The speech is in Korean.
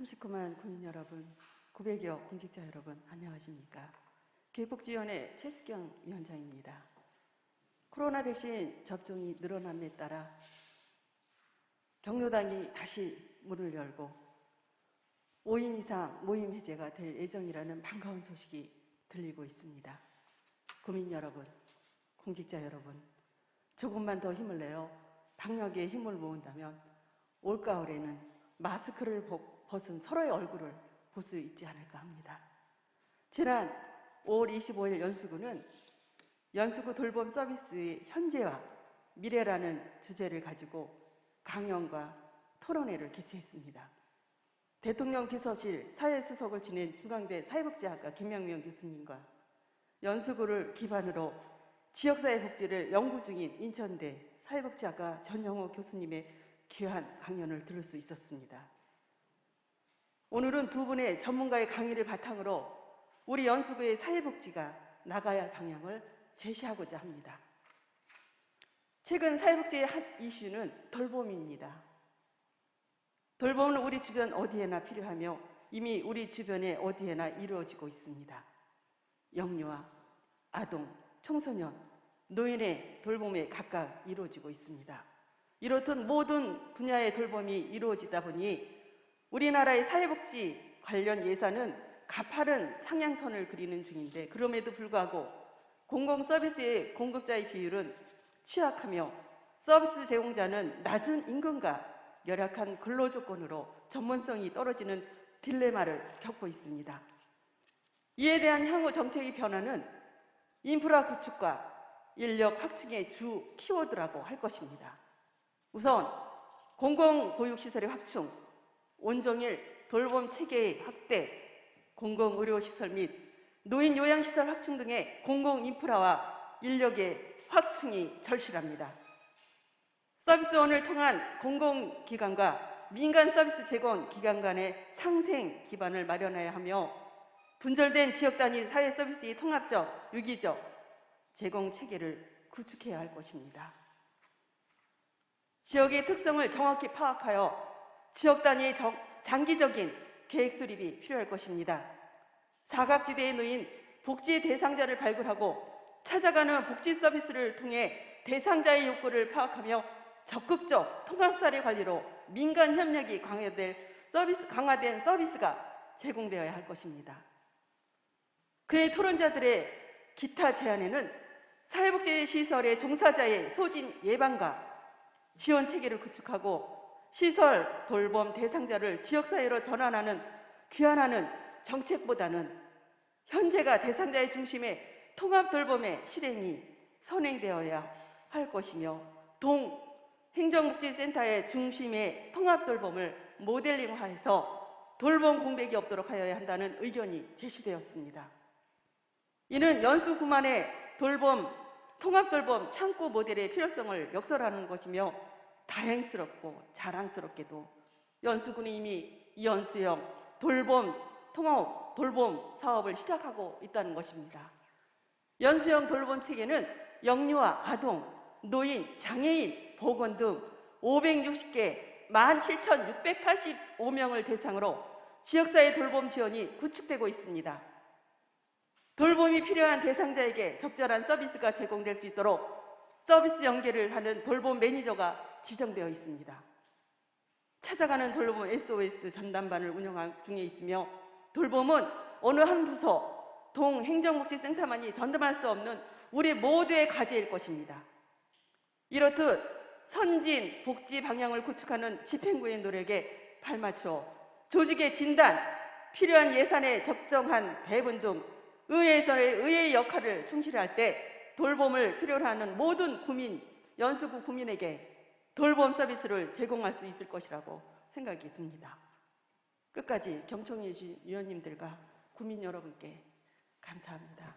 39만 국민 여러분, 900여 공직자 여러분, 안녕하십니까? 개복지위원회 최수경 위원장입니다. 코로나 백신 접종이 늘어남에 따라 경로당이 다시 문을 열고 5인 이상 모임 해제가 될 예정이라는 반가운 소식이 들리고 있습니다. 국민 여러분, 공직자 여러분, 조금만 더 힘을 내어 방역에 힘을 모은다면 올가을에는 마스크를 벗- 벗은 서로의 얼굴을 볼 수 있지 않을까 합니다. 지난 5월 25일 연수구는 연수구 돌봄 서비스의 현재와 미래라는 주제를 가지고 강연과 토론회를 개최했습니다. 대통령 비서실 사회수석을 지낸 중앙대 사회복지학과 김명명 교수님과 연수구를 기반으로 지역사회 복지를 연구 중인 인천대 사회복지학과 전영호 교수님의 귀한 강연을 들을 수 있었습니다. 오늘은 두 분의 전문가의 강의를 바탕으로 우리 연수구의 사회복지가 나가야 할 방향을 제시하고자 합니다. 최근 사회복지의 한 이슈는 돌봄입니다. 돌봄은 우리 주변 어디에나 필요하며 이미 우리 주변에 어디에나 이루어지고 있습니다. 영유아, 아동, 청소년, 노인의 돌봄에 각각 이루어지고 있습니다. 이렇듯 모든 분야의 돌봄이 이루어지다 보니 우리나라의 사회복지 관련 예산은 가파른 상향선을 그리는 중인데 그럼에도 불구하고 공공 서비스의 공급자의 비율은 취약하며 서비스 제공자는 낮은 임금과 열악한 근로 조건으로 전문성이 떨어지는 딜레마를 겪고 있습니다. 이에 대한 향후 정책의 변화는 인프라 구축과 인력 확충의 주 키워드라고 할 것입니다. 우선 공공보육시설의 확충, 온종일 돌봄 체계의 확대, 공공의료시설 및 노인 요양시설 확충 등의 공공인프라와 인력의 확충이 절실합니다. 서비스원을 통한 공공기관과 민간 서비스 제공 기관 간의 상생 기반을 마련해야 하며 분절된 지역 단위 사회 서비스의 통합적, 유기적 제공 체계를 구축해야 할 것입니다. 지역의 특성을 정확히 파악하여 지역 단위의 정- 장기적인 계획 수립이 필요할 것입니다. 사각지대에 놓인 복지 대상자를 발굴하고 찾아가는 복지 서비스를 통해 대상자의 욕구를 파악하며 적극적 통합사례 관리로 민간 협력이 강화될 서비스, 강화된 서비스가 제공되어야 할 것입니다. 그의 토론자들의 기타 제안에는 사회복지시설의 종사자의 소진 예방과 지원 체계를 구축하고 시설 돌봄 대상자를 지역사회로 전환하는 귀환하는 정책보다는 현재가 대상자의 중심의 통합 돌봄의 실행이 선행되어야 할 것이며 동 행정복지센터의 중심의 통합 돌봄을 모델링화해서 돌봄 공백이 없도록 하여야 한다는 의견이 제시되었습니다. 이는 연수 구만의 돌봄 통합 돌봄 창구 모델의 필요성을 역설하는 것이며 다행스럽고 자랑스럽게도 연수군이 이미 연수형 돌봄 통합 돌봄 사업을 시작하고 있다는 것입니다. 연수형 돌봄 체계는 영유아, 아동, 노인, 장애인, 보건 등 560개 17,685명을 대상으로 지역사회 돌봄 지원이 구축되고 있습니다. 돌봄이 필요한 대상자에게 적절한 서비스가 제공될 수 있도록 서비스 연계를 하는 돌봄 매니저가 지정되어 있습니다. 찾아가는 돌봄 SOS 전담반을 운영 중에 있으며 돌봄은 어느 한 부서 동 행정복지센터만이 전담할 수 없는 우리 모두의 과제일 것입니다. 이렇듯 선진 복지 방향을 구축하는 집행부의 노력에 발맞춰 조직의 진단, 필요한 예산의 적정한 배분 등 의회에서의 의회의 역할을 충실히 할 때 돌봄을 필요로 하는 모든 국민, 연수구 국민에게 돌봄 서비스를 제공할 수 있을 것이라고 생각이 듭니다. 끝까지 경청해 주신 위원님들과 국민 여러분께 감사합니다.